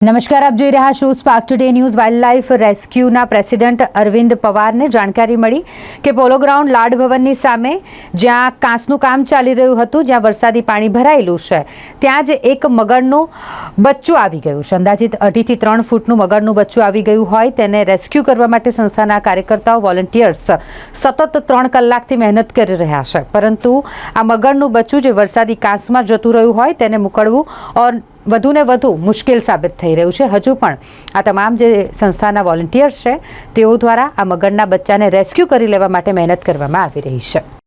નમસ્કાર, આપ જોઈ રહ્યા છો spark today news wild life રેસ્ક્યુના president Arvind પવારને જાણકારી મળી કે પોલો ગ્રાઉન્ડ લાડ ભવનની સામે જ્યાં કાંસનું કામ ચાલી રહ્યું હતું, જ્યાં વરસાદી પાણી ભરાયેલું છે, ત્યાં જ એક મગરનું બચ્ચું આવી ગયું છે. અંદાજિત અઢીથી ત્રણ ફૂટનું મગરનું બચ્ચું આવી ગયું હોય તેને રેસ્ક્યુ કરવા માટે સંસ્થાના કાર્યકર્તાઓ, વોલન્ટિયર્સ સતત ત્રણ કલાકથી મહેનત કરી રહ્યા છે. પરંતુ આ મગરનું બચ્ચું જે વરસાદી કાંસમાં જતું રહ્યું હોય તેને મોકળવું ઓર વધુને વધુ મુશ્કેલ સાબિત થઈ રહ્યું છે. હજુ પણ આ તમામ જે સંસ્થાના વોલન્ટિયર્સ છે, તેઓ દ્વારા આ મગરના બચ્ચાને રેસ્ક્યુ કરી લેવા માટે મહેનત કરવામાં આવી રહી છે.